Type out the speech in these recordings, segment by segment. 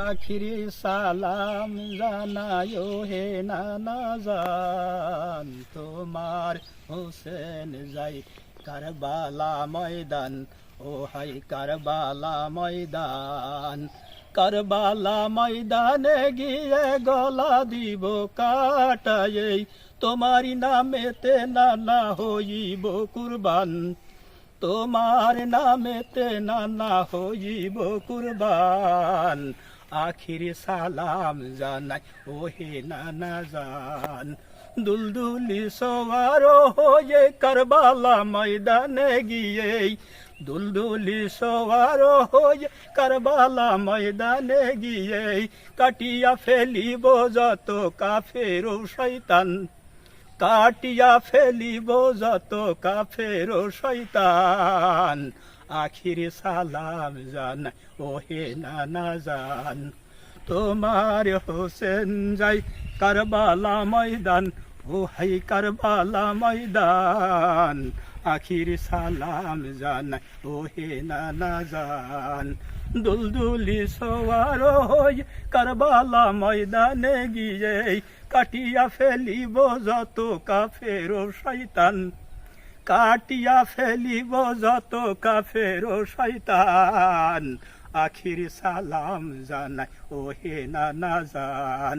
আখিরি সালাম জানায়ো হে নানা জান, তোমার হোসেন যাই কারবালা ময়দান, ও হাই কারবালা ময়দান। কারবালা ময়দানে গিয়ে গলা দিব কাটাই তোমারি নামেতে নানা হইব কুরবান। তোমার নামেতে নানা হইব কুরবান। আখির সালাম জানাই ও হে নানা জান। দুলদুলি সবার হয়ে কারবালা ময়দানে গিয়ে, দুলদুলি সবার হয়ে কারবালা ময়দানে গিয়ে, কাটিয়া ফেলিব যত কাফের শৈতান কাটিয়া ফেলিব যত কাফের শৈতান আখির সালাম জান, ওহে নানা জান। তোমার হোসেন যাই কারবালা ময়দান ও হাই কারবালা ময়দান। আখির সালাম জান ওহে নানা জান। দুলদুলি সওয়ার হই, কারবালা ময়দানে গিয়ে কাটিয়া ফেলিব যত কাফের শৈতান কাটিয়া ফেলিব যত কাফের শৈতান আখির সালাম জানাই ও হে নানা জান।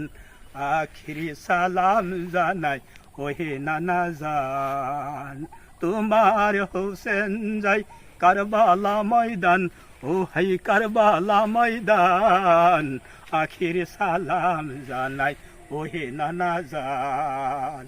আখিরি সালাম জানাই ও হে নানা জান। তোমার হোসেন যাই কারবালা ময়দান ও হাই কারবালা ময়দান, আখির সালাম জানাই, ওহে নানা জান।